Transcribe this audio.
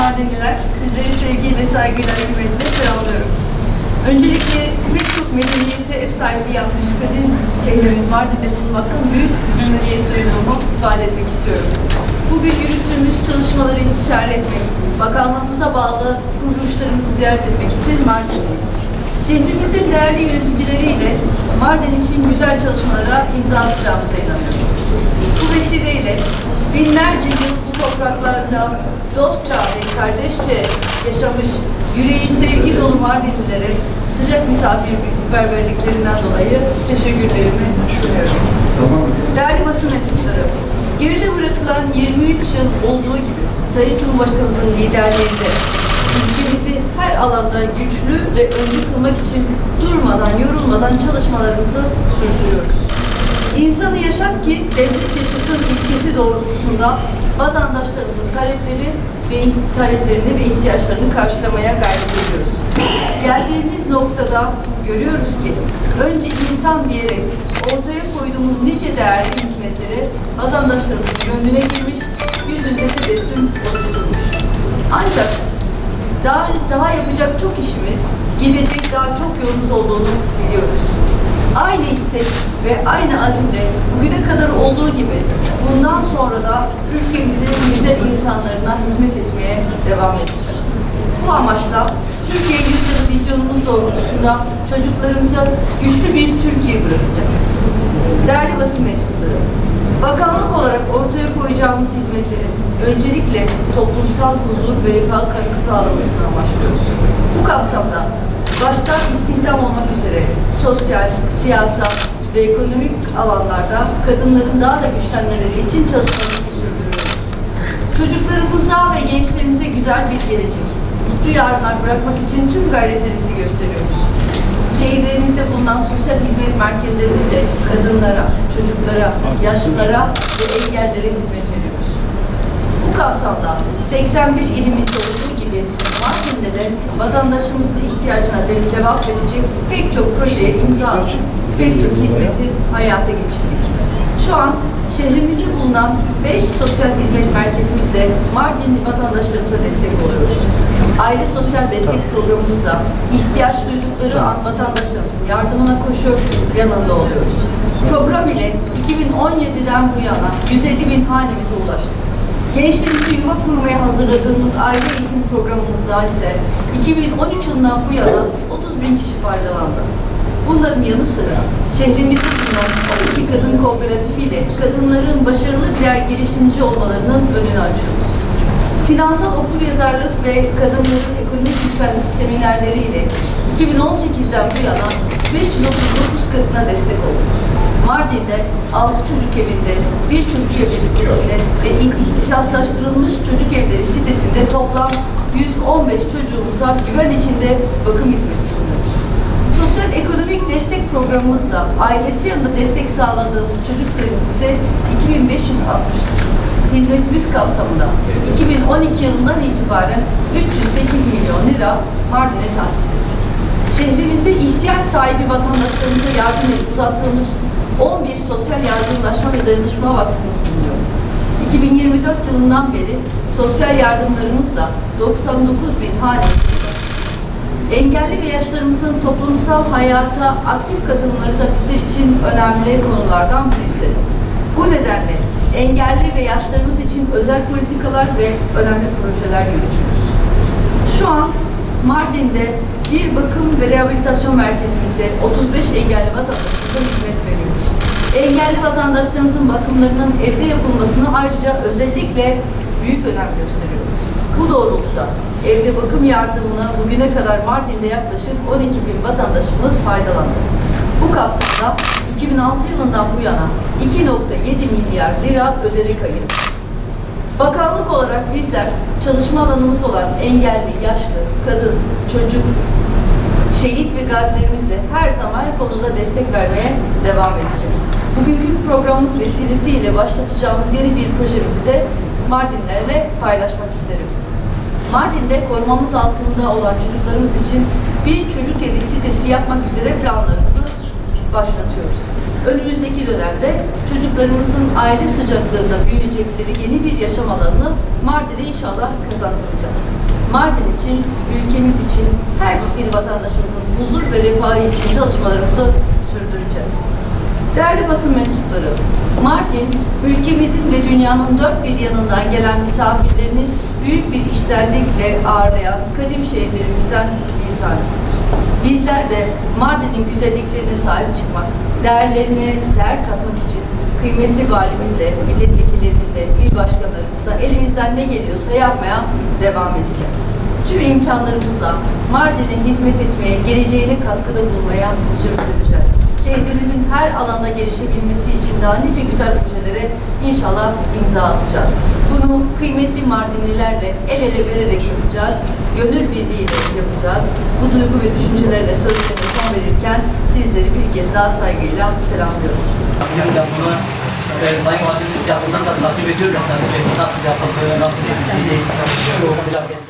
Mardinliler, sizleri sevgiyle, saygıyla, hürmetle selamlıyorum. Öncelikle pek çok medeniyete ev sahipliği yapmış kadın şehrimiz Mardin'de bulunmaktan büyük memnuniyet duyduğumu ifade etmek istiyorum. Bugün yürüttüğümüz çalışmaları istişare etmek, bakanlığımıza bağlı kuruluşlarımızı ziyaret etmek için Mardin'deyiz. Şehrimizin değerli yöneticileriyle Mardin için güzel çalışmalara imza atacağımıza inanıyorum. Bu vesileyle binlerce yıl dostça ve kardeşçe yaşamış, yüreği sevgi dolu Mardinlilere sıcak misafirperverliklerinden dolayı teşekkürlerimi sunuyorum. Değerli basın mensupları, geride bırakılan 23 yıl olduğu gibi Sayın Cumhurbaşkanımızın liderliğinde ülkemizi her alanda güçlü ve öncü kılmak için durmadan, yorulmadan çalışmalarımızı sürdürüyoruz. İnsanı yaşat ki devlet yaşasın ilkesi doğrultusunda vatandaşlarımızın talepleri ve taleplerini ve ihtiyaçlarını karşılamaya gayret ediyoruz. Geldiğimiz noktada görüyoruz ki önce insan diyerek ortaya koyduğumuz nice değerli hizmetleri vatandaşlarımızın gönlüne girmiş, yüzünde tebessüm oluşturmuş. Ancak daha, daha yapacak çok işimiz, gidecek daha çok yolumuz olduğunu biliyoruz. Aynı istek ve aynı azimle bugüne kadar olduğu gibi bundan sonra da ülkemizin güzel insanlarına hizmet etmeye devam edeceğiz. Bu amaçla Türkiye Yüzyılı vizyonumuz doğrultusunda çocuklarımıza güçlü bir Türkiye bırakacağız. Değerli basın mensupları, bakanlık olarak ortaya koyacağımız hizmetlerin öncelikle toplumsal huzur ve refah katkı sağlamasını amaçlıyoruz. Bu kapsamda başta istihdam olmak üzere sosyal, siyasal ve ekonomik alanlarda kadınların daha da güçlenmeleri için çalışmalarımızı sürdürüyoruz. Çocuklarımıza ve gençlerimize güzel bir gelecek, mutlu yarınlar bırakmak için tüm gayretlerimizi gösteriyoruz. Şehirlerimizde bulunan sosyal hizmet merkezlerimizde kadınlara, çocuklara, yaşlılara ve engellere hizmet veriyoruz. Bu kapsamda 81 ilimizde olduğu gibi Mardin'de de vatandaşımızın ihtiyacına de cevap verecek pek çok projeye imza attık, pek çok hizmeti hayata geçirdik. Şu an şehrimizde bulunan 5 sosyal hizmet merkezimizde Mardinli vatandaşlarımıza destek oluyoruz. Aile Sosyal Destek Programımızla ihtiyaç duydukları an vatandaşlarımızın yardımına koşuyor, yanında oluyoruz. Program ile 2017'den bu yana 150 bin hanemize ulaştık. Gençlerimizi yuva kurmaya hazırladığımız aile eğitim programımızda ise 2013 yılından bu yana 30 bin kişi faydalandı. Bunların yanı sıra şehrimizde bulunan 12 kadın kooperatifi ile kadınların başarılı birer girişimci olmalarının önünü açıyoruz. Finansal okuryazarlık ve kadınların ekonomik güçlenmesi seminerleri ile 2018'den bu yana 539 kadına destek olduk. Mardin'de 6 çocuk evinde, bir çocuk evleri sitesinde ve ihtisaslaştırılmış çocuk evleri sitesinde toplam 115 çocuğumuza güven içinde bakım hizmeti sunuyoruz. Sosyal ekonomik destek programımızla ailesi yanında destek sağladığımız çocuk sayımız ise 2560'tır. Hizmetimiz kapsamında 2012 yılından itibaren 308 milyon lira Mardin'e tahsis ettik. Şehrimizde ihtiyaç sahibi vatandaşlarımıza yardım edip uzattığımız 11 sosyal yardımlaşma ve dayanışma vakfımız bulunuyor. 2024 yılından beri sosyal yardımlarımızla 99 bin hane Engelli ve yaşlarımızın toplumsal hayata aktif katılımları da bizler için önemli konulardan birisi. Bu nedenle engelli ve yaşlarımız için özel politikalar ve önemli projeler yürütüyoruz. Şu an Mardin'de bir bakım ve rehabilitasyon merkezimizde 35 engelli vatandaşımıza hizmet veriyoruz. Engelli vatandaşlarımızın bakımlarının evde yapılmasını ayrıca özellikle büyük önem gösteriyoruz. Bu doğrultuda evde bakım yardımına bugüne kadar Mardin'de yaklaşık 12 bin vatandaşımız faydalandı. Bu kapsamda 2006 yılından bu yana 2.7 milyar lira ödenek ayırdık. Bakanlık olarak bizler çalışma alanımız olan engelli, yaşlı, kadın, çocuk, şehit ve gazilerimizle her zaman konuda destek vermeye devam edeceğiz. Bugünkü programımız vesilesiyle başlatacağımız yeni bir projemizi de Mardinlerle paylaşmak isterim. Mardin'de korumamız altında olan çocuklarımız için bir çocuk evi sitesi yapmak üzere planlarımızı başlatıyoruz. önümüzdeki dönemde çocuklarımızın aile sıcaklığında büyüyecekleri yeni bir yaşam alanını Mardin'e inşallah kazandıracağız. Mardin için, ülkemiz için, her bir vatandaşımızın huzur ve refahı için çalışmalarımızı. Değerli basın mensupları, Mardin, ülkemizin ve dünyanın dört bir yanından gelen misafirlerinin büyük bir iştenlikle ağırlayan kadim şehirlerimizden bir tanesidir. Bizler de Mardin'in güzelliklerine sahip çıkmak, değerlerine değer katmak için kıymetli valimizle, milletvekillerimizle, il başkanlarımızla elimizden ne geliyorsa yapmaya devam edeceğiz. Tüm imkanlarımızla Mardin'e hizmet etmeye, geleceğine katkıda bulunmaya sürdüreceğiz. Şehrimizin her alanda gelişebilmesi için daha nice güzel projelere inşallah imza atacağız. Bunu kıymetli Mardinlilerle el ele vererek yapacağız. Gönül birliğiyle yapacağız. Bu duygu ve düşüncelerle sözlerime son verirken sizleri bir kez daha saygıyla selamlıyorum. Yani bunu e, Sayın Valimiz yakından da takip ediyor mesela sürekli nasıl yapıldığı, nasıl edildiği, şu plak